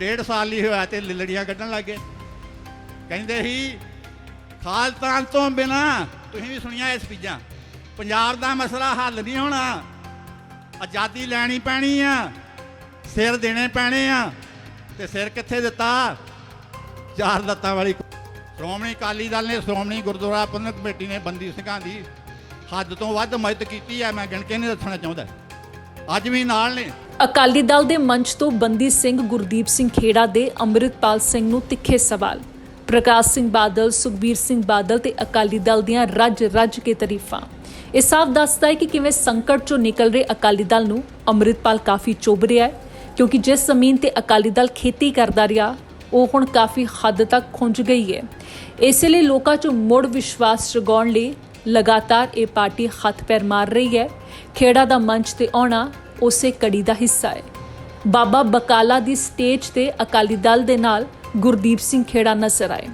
ਡੇਢ ਸਾਲ ਹੀ ਹੋਇਆ ਤੇ ਲਿਲੜੀਆਂ ਕੱਢਣ ਲੱਗੇ ਕਹਿੰਦੇ ਸੀ, ਖਾਲਤਾਨ ਤੋਂ ਬਿਨਾ ਤੁਸੀਂ ਵੀ ਸੁਣੀਆਂ ਇਸ ਚੀਜ਼ਾਂ। ਪੰਜਾਬ ਦਾ ਮਸਲਾ ਹੱਲ ਨਹੀਂ ਹੋਣਾ। ਆਜ਼ਾਦੀ ਲੈਣੀ ਪੈਣੀ ਆ, ਸਿਰ ਦੇਣੇ ਪੈਣੇ ਆ, ਤੇ ਸਿਰ ਕਿੱਥੇ ਦਿੱਤਾ? ਚਾਰ ਲੱਤਾਂ ਵਾਲੀ ਸ਼੍ਰੋਮਣੀ ਅਕਾਲੀ ਦਲ ਨੇ, ਸ਼੍ਰੋਮਣੀ ਗੁਰਦੁਆਰਾ ਪ੍ਰਬੰਧਕ ਕਮੇਟੀ ਨੇ ਬੰਦੀ ਸਿੰਘਾਂ ਦੀ ਹੱਦ ਤੋਂ ਵੱਧ ਮਦਦ ਕੀਤੀ ਹੈ ਮੈਂ ਗਿਣ ਕੇ ਨਹੀਂ ਦੱਸਣਾ ਚਾਹੁੰਦਾ। ਅੱਜ ਵੀ ਨਾਲ ਨੇ। ਅਕਾਲੀ ਦਲ ਦੇ ਮੰਚ ਤੋਂ ਬੰਦੀ ਸਿੰਘ ਗੁਰਦੀਪ ਸਿੰਘ ਖੇੜਾ ਦੇ ਅੰਮ੍ਰਿਤਪਾਲ ਸਿੰਘ ਨੂੰ ਤਿੱਖੇ ਸਵਾਲ। ਪ੍ਰਕਾਸ਼ ਸਿੰਘ ਬਾਦਲ, ਸੁਖਬੀਰ ਸਿੰਘ ਬਾਦਲ ਤੇ ਅਕਾਲੀ ਦਲ ਦੀਆਂ ਰੱਜ ਰੱਜ ਕੇ ਤਾਰੀਫਾਂ। ਇਹ ਸਾਫ਼ ਦੱਸਦਾ ਹੈ ਕਿ ਕਿਵੇਂ ਸੰਕਟ ਚੋਂ ਨਿਕਲ ਰਹੇ ਅਕਾਲੀ ਦਲ ਨੂੰ ਅੰਮ੍ਰਿਤਪਾਲ ਕਾਫੀ ਚੁੱਭ ਰਿਹਾ ਹੈ, ਕਿਉਂਕਿ ਜਿਸ ਜ਼ਮੀਨ ਤੇ ਅਕਾਲੀ ਦਲ ਖੇਤੀ ਕਰਦਾ ਰਿਹਾ, ਉਹ ਹੁਣ ਕਾਫੀ ਹੱਦ ਤੱਕ ਖੁੰਝ ਗਈ ਹੈ। ਇਸੇ ਲਈ ਲੋਕਾਂ 'ਚ ਮੁੜ ਵਿਸ਼ਵਾਸ ਜਗਾਉਣ ਲਈ ਲਗਾਤਾਰ ਇਹ ਪਾਰਟੀ ਹੱਥ ਪੈਰ ਮਾਰ ਰਹੀ ਹੈ। ਖੇੜਾ ਦਾ ਮੰਚ ਤੇ ਆਉਣਾ ਉਸੇ ਕੜੀ ਦਾ ਹਿੱਸਾ ਹੈ। ਬਾਬਾ ਬਕਾਲਾ ਦੀ ਸਟੇਜ ਤੇ ਅਕਾਲੀ ਦਲ ਦੇ ਨਾਲ ਗੁਰਦੀਪ ਸਿੰਘ ਖੇੜਾ ਨਜ਼ਰ ਆਏ।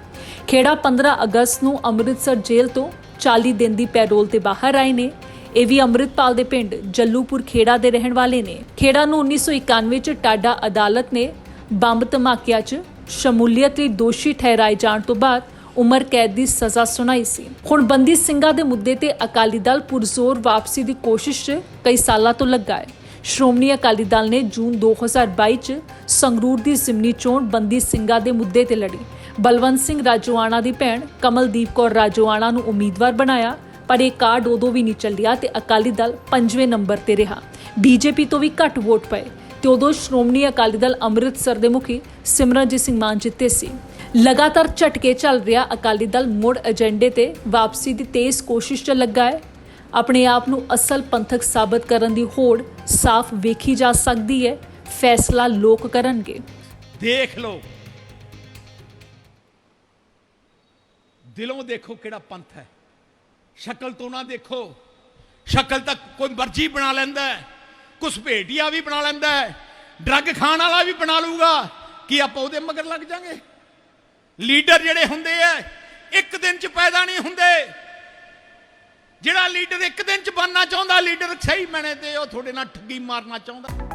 ਖੇੜਾ 15 ਅਗਸਤ ਨੂੰ ਅੰਮ੍ਰਿਤਸਰ ਜੇਲ੍ਹ ਤੋਂ 40 ਦਿਨ ਦੀ ਪੈਰੋਲ ਤੇ ਬਾਹਰ ਆਏ ਨੇ। ਇਹ ਵੀ ਅੰਮ੍ਰਿਤਪਾਲ ਦੇ ਪਿੰਡ ਜੱਲੂਪੁਰ ਖੇੜਾ ਦੇ ਰਹਿਣ ਵਾਲੇ ਨੇ। ਖੇੜਾ ਨੂੰ 1991 ਚ ਟਾਡਾ ਅਦਾਲਤ ਨੇ ਬੰਬ ਧਮਾਕਿਆਂ 'ਚ ਸ਼ਮੂਲੀਅਤ ਲਈ ਦੋਸ਼ੀ ਠਹਿਰਾਏ ਜਾਣ ਤੋਂ ਬਾਅਦ ਉਮਰ ਕੈਦ ਦੀ ਸਜ਼ਾ ਸੁਣਾਈ ਸੀ। ਹੁਣ ਬੰਦੀ ਸਿੰਘਾਂ ਦੇ ਮੁੱਦੇ ਤੇ ਅਕਾਲੀ ਦਲ ਪੁਰਜ਼ੋਰ ਵਾਪਸੀ ਦੀ ਕੋਸ਼ਿਸ਼ 'ਚ ਕਈ ਸਾਲਾਂ ਤੋਂ ਲੱਗਾ ਹੈ। ਸ਼੍ਰੋਮਣੀ ਅਕਾਲੀ ਦਲ ਨੇ ਜੂਨ 2022 ਚ ਸੰਗਰੂਰ ਦੀ ਜ਼ਿਮਨੀ ਚੋਣ ਬੰਦੀ ਸਿੰਘਾਂ ਦੇ ਮੁੱਦੇ ਤੇ ਲੜੀ। ਬਲਵੰਤ ਸਿੰਘ ਰਾਜੋਆਣਾ ਦੀ ਭੈਣ ਕਮਲਦੀਪ ਕੌਰ ਰਾਜੋਆਣਾ ਨੂੰ ਉਮੀਦਵਾਰ ਬਣਾਇਆ, ਪਰ ਇਹ ਕਾਰਡ ਉਦੋਂ ਵੀ ਨਹੀਂ ਚੱਲਿਆ ਤੇ ਅਕਾਲੀ ਦਲ ਪੰਜਵੇਂ ਨੰਬਰ ਤੇ ਰਿਹਾ। ਬੀਜੇਪੀ ਤੋਂ ਵੀ ਘੱਟ ਵੋਟ ਪਏ ਤੇ ਉਦੋਂ ਸ਼੍ਰੋਮਣੀ ਅਕਾਲੀ ਦਲ ਅੰਮ੍ਰਿਤਸਰ ਦੇ ਮੁਖੀ ਸਿਮਰਨਜੀਤ ਸਿੰਘ ਮਾਨ ਜਿੱਤੇ ਸੀ। ਲਗਾਤਾਰ ਝਟਕੇ ਚੱਲ ਰਿਹਾ ਅਕਾਲੀ ਦਲ ਮੁੜ ਏਜੰਡੇ ਤੇ ਵਾਪਸੀ ਦੀ ਤੇਜ਼ ਕੋਸ਼ਿਸ਼ 'ਚ ਲੱਗਾ ਹੈ। ਆਪਣੇ ਆਪ ਨੂੰ ਅਸਲ ਪੰਥਕ ਸਾਬਤ ਕਰਨ ਦੀ ਹੋੜ ਸਾਫ਼ ਵੇਖੀ ਜਾ ਸਕਦੀ ਹੈ, ਫੈਸਲਾ ਲੋਕ ਕਰਨਗੇ। ਦੇਖ ਲਓ। ਦਿਲੋਂ ਦੇਖੋ ਕਿਹੜਾ ਪੰਥ ਹੈ। ਸ਼ਕਲ ਤੋਂ ਨਾ ਦੇਖੋ। ਸ਼ਕਲ ਤੱਕ ਕੋਈ ਮਰਜ਼ੀ ਬਣਾ ਲੈਂਦਾ ਹੈ। ਕੁਛ ਭੇਟੀਆ ਵੀ ਬਣਾ ਲੈਂਦਾ ਹੈ। ਡਰੱਗ ਖਾਣ ਵਾਲਾ ਵੀ ਬਣਾ ਲੂਗਾ ਕੀ ਆਪਾਂ ਉਹਦੇ ਮਗਰ ਲੱਗ ਜਾਾਂਗੇ? ਲੀਡਰ ਜਿਹੜੇ ਹੁੰਦੇ ਐ ਇੱਕ ਦਿਨ ਚ ਪੈਦਾ ਨਹੀਂ ਹੁੰਦੇ। ਜਿਹੜਾ ਲੀਡਰ ਇੱਕ ਦਿਨ ਚ ਬਣਨਾ ਚਾਹੁੰਦਾ, ਲੀਡਰ ਸਹੀ ਮੈਨੇ ਤੇ ਉਹ ਤੁਹਾਡੇ ਨਾਲ ਠੱਗੀ ਮਾਰਨਾ ਚਾਹੁੰਦਾ।